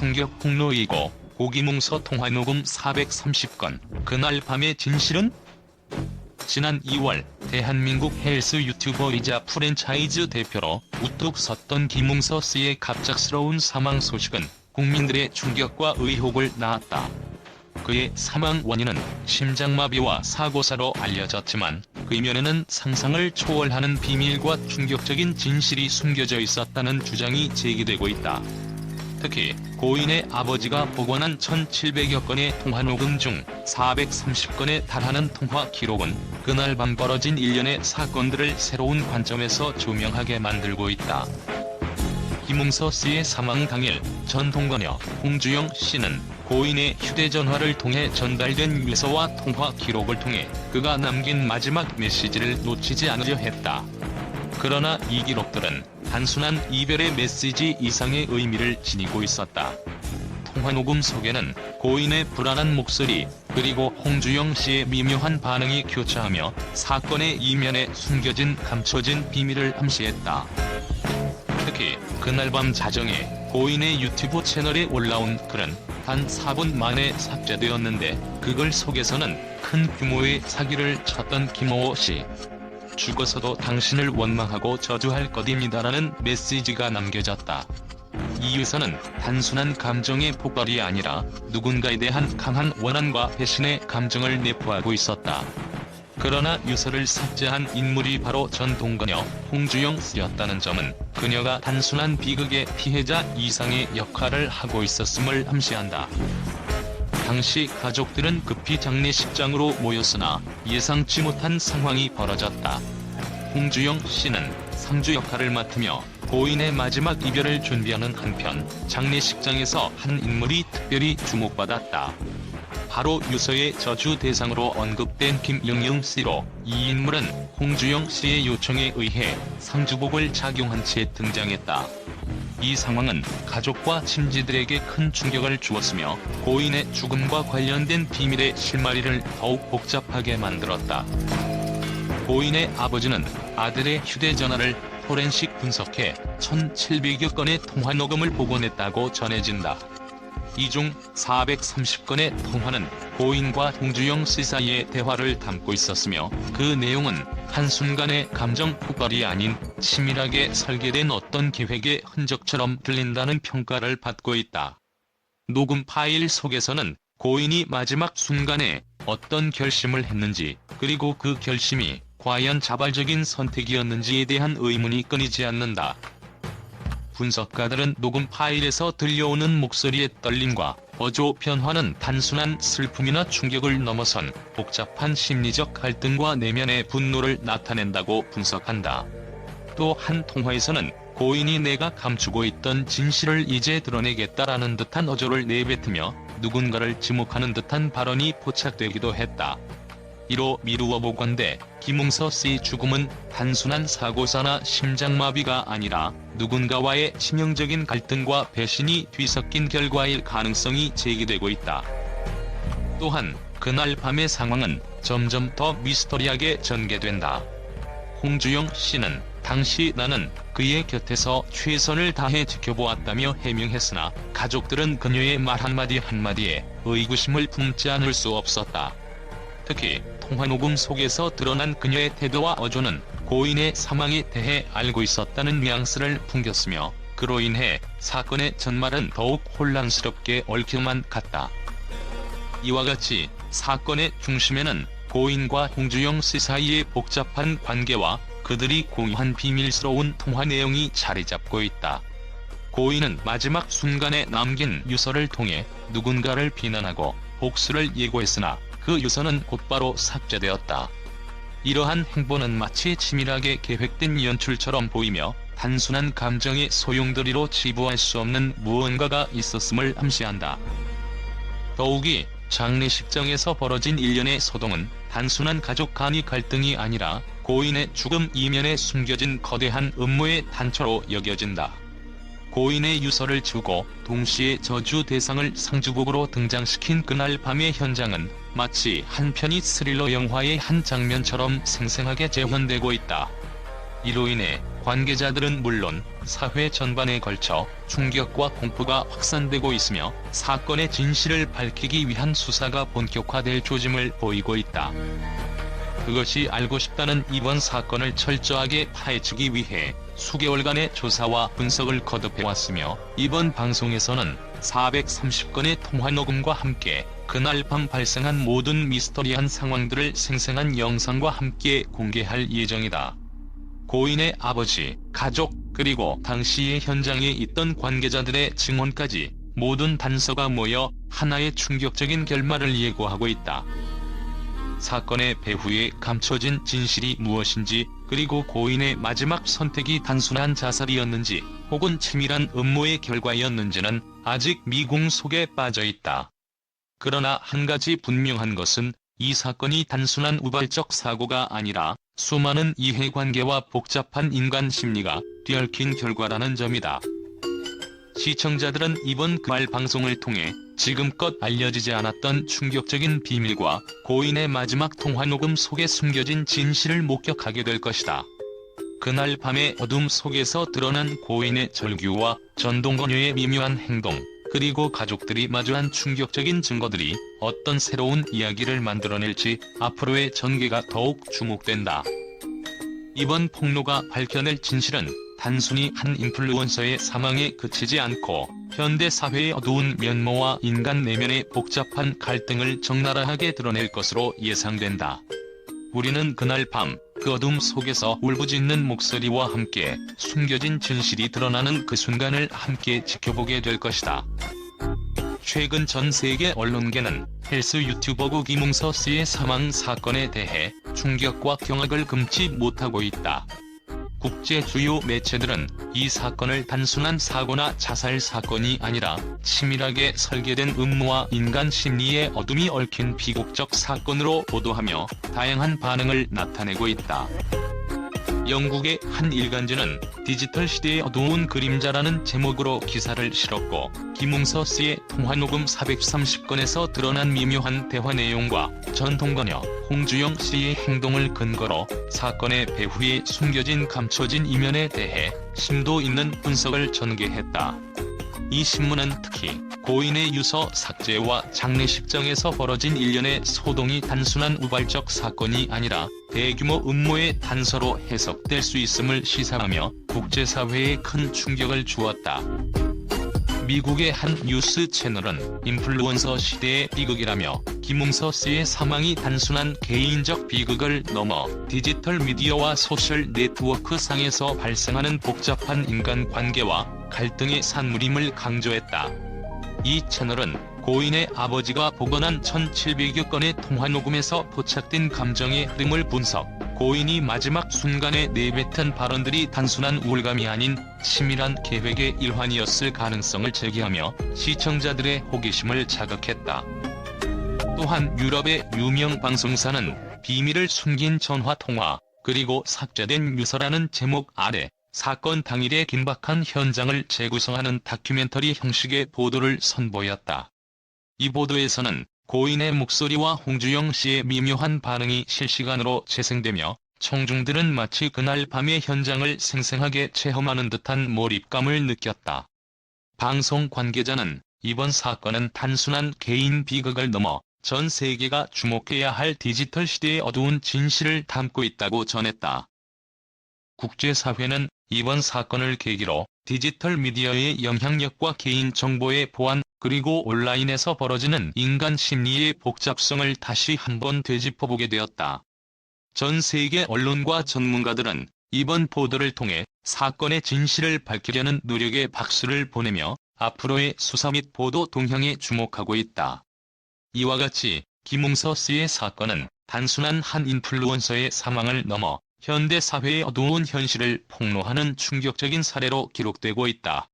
충격 폭로이고 고기뭉서 통화 녹음 430건 그날 밤의 진실은? 지난 2월 대한민국 헬스 유튜버이자 프랜차이즈 대표로 우뚝 섰던 김웅서 씨의 갑작스러운 사망 소식은 국민들의 충격과 의혹을 낳았다. 그의 사망 원인은 심장마비와 사고사로 알려졌지만 그 이면에는 상상을 초월하는 비밀과 충격적인 진실이 숨겨져 있었다는 주장이 제기되고 있다. 특히 고인의 아버지가 복원한 1700여 건의 통화 녹음 중 430건에 달하는 통화 기록은 그날 밤 벌어진 일련의 사건들을 새로운 관점에서 조명하게 만들고 있다. 김웅서 씨의 사망 당일 전 동거녀 홍주영 씨는 고인의 휴대전화를 통해 전달된 유서와 통화 기록을 통해 그가 남긴 마지막 메시지를 놓치지 않으려 했다. 그러나 이 기록들은 단순한 이별의 메시지 이상의 의미를 지니고 있었다. 통화 녹음 속에는 고인의 불안한 목소리, 그리고 홍주영 씨의 미묘한 반응이 교차하며 사건의 이면에 숨겨진 감춰진 비밀을 암시했다. 특히 그날 밤 자정에 고인의 유튜브 채널에 올라온 글은 단 4분 만에 삭제되었는데 그걸 속에서는 큰 규모의 사기를 쳤던 김호호 씨. 죽어서도 당신을 원망하고 저주할 것입니다라는 메시지가 남겨졌다. 이 유서는 단순한 감정의 폭발이 아니라 누군가에 대한 강한 원한과 배신의 감정을 내포하고 있었다. 그러나 유서를 삭제한 인물이 바로 전 동거녀 홍주영 씨였다는 점은 그녀가 단순한 비극의 피해자 이상의 역할을 하고 있었음을 암시한다. 당시 가족들은 급히 장례식장으로 모였으나 예상치 못한 상황이 벌어졌다. 홍주영 씨는 상주 역할을 맡으며 고인의 마지막 이별을 준비하는 한편 장례식장에서 한 인물이 특별히 주목받았다. 바로 유서의 저주 대상으로 언급된 김영영 씨로 이 인물은 홍주영 씨의 요청에 의해 상주복을 착용한 채 등장했다. 이 상황은 가족과 친지들에게 큰 충격을 주었으며 고인의 죽음과 관련된 비밀의 실마리를 더욱 복잡하게 만들었다. 고인의 아버지는 아들의 휴대전화를 포렌식 분석해 1700여 건의 통화 녹음을 복원했다고 전해진다. 이 중 430건의 통화는 고인과 홍주영 씨 사이의 대화를 담고 있었으며 그 내용은 한순간의 감정 폭발이 아닌 치밀하게 설계된 어떤 계획의 흔적처럼 들린다는 평가를 받고 있다. 녹음 파일 속에서는 고인이 마지막 순간에 어떤 결심을 했는지 그리고 그 결심이 과연 자발적인 선택이었는지에 대한 의문이 끊이지 않는다. 분석가들은 녹음 파일에서 들려오는 목소리의 떨림과 어조 변화는 단순한 슬픔이나 충격을 넘어선 복잡한 심리적 갈등과 내면의 분노를 나타낸다고 분석한다. 또 한 통화에서는 고인이 내가 감추고 있던 진실을 이제 드러내겠다라는 듯한 어조를 내뱉으며 누군가를 지목하는 듯한 발언이 포착되기도 했다. 이로 미루어 보건대 김웅서 씨 죽음은 단순한 사고사나 심장마비가 아니라 누군가와의 치명적인 갈등과 배신이 뒤섞인 결과일 가능성이 제기되고 있다. 또한 그날 밤의 상황은 점점 더 미스터리하게 전개된다. 홍주영 씨는 당시 나는 그의 곁에서 최선을 다해 지켜보았다며 해명했으나 가족들은 그녀의 말 한마디 한마디에 의구심을 품지 않을 수 없었다. 특히 통화 녹음 속에서 드러난 그녀의 태도와 어조는 고인의 사망에 대해 알고 있었다는 뉘앙스를 풍겼으며 그로 인해 사건의 전말은 더욱 혼란스럽게 얽혀만 갔다. 이와 같이 사건의 중심에는 고인과 홍주영 씨 사이의 복잡한 관계와 그들이 공유한 비밀스러운 통화 내용이 자리 잡고 있다. 고인은 마지막 순간에 남긴 유서를 통해 누군가를 비난하고 복수를 예고했으나 그 유서는 곧바로 삭제되었다. 이러한 행보는 마치 치밀하게 계획된 연출처럼 보이며 단순한 감정의 소용돌이로 지부할 수 없는 무언가가 있었음을 암시한다. 더욱이 장례식장에서 벌어진 일련의 소동은 단순한 가족 간의 갈등이 아니라 고인의 죽음 이면에 숨겨진 거대한 음모의 단초로 여겨진다. 고인의 유서를 주고 동시에 저주 대상을 상주복으로 등장시킨 그날 밤의 현장은 마치 한 편의 스릴러 영화의 한 장면처럼 생생하게 재현되고 있다. 이로 인해 관계자들은 물론 사회 전반에 걸쳐 충격과 공포가 확산되고 있으며 사건의 진실을 밝히기 위한 수사가 본격화될 조짐을 보이고 있다. 그것이 알고 싶다는 이번 사건을 철저하게 파헤치기 위해 수개월간의 조사와 분석을 거듭해왔으며 이번 방송에서는 430건의 통화 녹음과 함께 그날 밤 발생한 모든 미스터리한 상황들을 생생한 영상과 함께 공개할 예정이다. 고인의 아버지, 가족, 그리고 당시의 현장에 있던 관계자들의 증언까지 모든 단서가 모여 하나의 충격적인 결말을 예고하고 있다. 사건의 배후에 감춰진 진실이 무엇인지 그리고 고인의 마지막 선택이 단순한 자살이었는지 혹은 치밀한 음모의 결과였는지는 아직 미궁 속에 빠져 있다. 그러나 한 가지 분명한 것은 이 사건이 단순한 우발적 사고가 아니라 수많은 이해관계와 복잡한 인간 심리가 뒤얽힌 결과라는 점이다. 시청자들은 이번 그말 방송을 통해 지금껏 알려지지 않았던 충격적인 비밀과 고인의 마지막 통화 녹음 속에 숨겨진 진실을 목격하게 될 것이다. 그날 밤의 어둠 속에서 드러난 고인의 절규와 전동거녀의 미묘한 행동, 그리고 가족들이 마주한 충격적인 증거들이 어떤 새로운 이야기를 만들어낼지 앞으로의 전개가 더욱 주목된다. 이번 폭로가 밝혀낼 진실은 단순히 한 인플루언서의 사망에 그치지 않고 현대 사회의 어두운 면모와 인간 내면의 복잡한 갈등을 적나라하게 드러낼 것으로 예상된다. 우리는 그날 밤 그 어둠 속에서 울부짖는 목소리와 함께 숨겨진 진실이 드러나는 그 순간을 함께 지켜보게 될 것이다. 최근 전 세계 언론계는 헬스 유튜버구 김웅서 씨의 사망 사건에 대해 충격과 경악을 금치 못하고 있다. 국제 주요 매체들은 이 사건을 단순한 사고나 자살 사건이 아니라 치밀하게 설계된 음모와 인간 심리의 어둠이 얽힌 비극적 사건으로 보도하며 다양한 반응을 나타내고 있다. 영국의 한 일간지는 디지털 시대의 어두운 그림자라는 제목으로 기사를 실었고 김웅서 씨의 통화 녹음 430건에서 드러난 미묘한 대화 내용과 전통거녀 홍주영 씨의 행동을 근거로 사건의 배후에 숨겨진 감춰진 이면에 대해 심도 있는 분석을 전개했다. 이 신문은 특히 고인의 유서 삭제와 장례식장에서 벌어진 일련의 소동이 단순한 우발적 사건이 아니라 대규모 음모의 단서로 해석될 수 있음을 시사하며 국제사회에 큰 충격을 주었다. 미국의 한 뉴스 채널은 인플루언서 시대의 비극이라며 김웅서 씨의 사망이 단순한 개인적 비극을 넘어 디지털 미디어와 소셜 네트워크 상에서 발생하는 복잡한 인간 관계와 갈등의 산물임을 강조했다. 이 채널은 고인의 아버지가 복원한 1700여 건의 통화 녹음에서 포착된 감정의 흐름을 분석, 고인이 마지막 순간에 내뱉은 발언들이 단순한 우울감이 아닌 치밀한 계획의 일환이었을 가능성을 제기하며 시청자들의 호기심을 자극했다. 또한 유럽의 유명 방송사는 비밀을 숨긴 전화 통화, 그리고 삭제된 유서라는 제목 아래 사건 당일의 긴박한 현장을 재구성하는 다큐멘터리 형식의 보도를 선보였다. 이 보도에서는 고인의 목소리와 홍주영 씨의 미묘한 반응이 실시간으로 재생되며 청중들은 마치 그날 밤의 현장을 생생하게 체험하는 듯한 몰입감을 느꼈다. 방송 관계자는 이번 사건은 단순한 개인 비극을 넘어 전 세계가 주목해야 할 디지털 시대의 어두운 진실을 담고 있다고 전했다. 국제사회는 이번 사건을 계기로 디지털 미디어의 영향력과 개인 정보의 보안, 그리고 온라인에서 벌어지는 인간 심리의 복잡성을 다시 한번 되짚어보게 되었다. 전 세계 언론과 전문가들은 이번 보도를 통해 사건의 진실을 밝히려는 노력에 박수를 보내며 앞으로의 수사 및 보도 동향에 주목하고 있다. 이와 같이 김웅서 씨의 사건은 단순한 한 인플루언서의 사망을 넘어 현대 사회의 어두운 현실을 폭로하는 충격적인 사례로 기록되고 있다.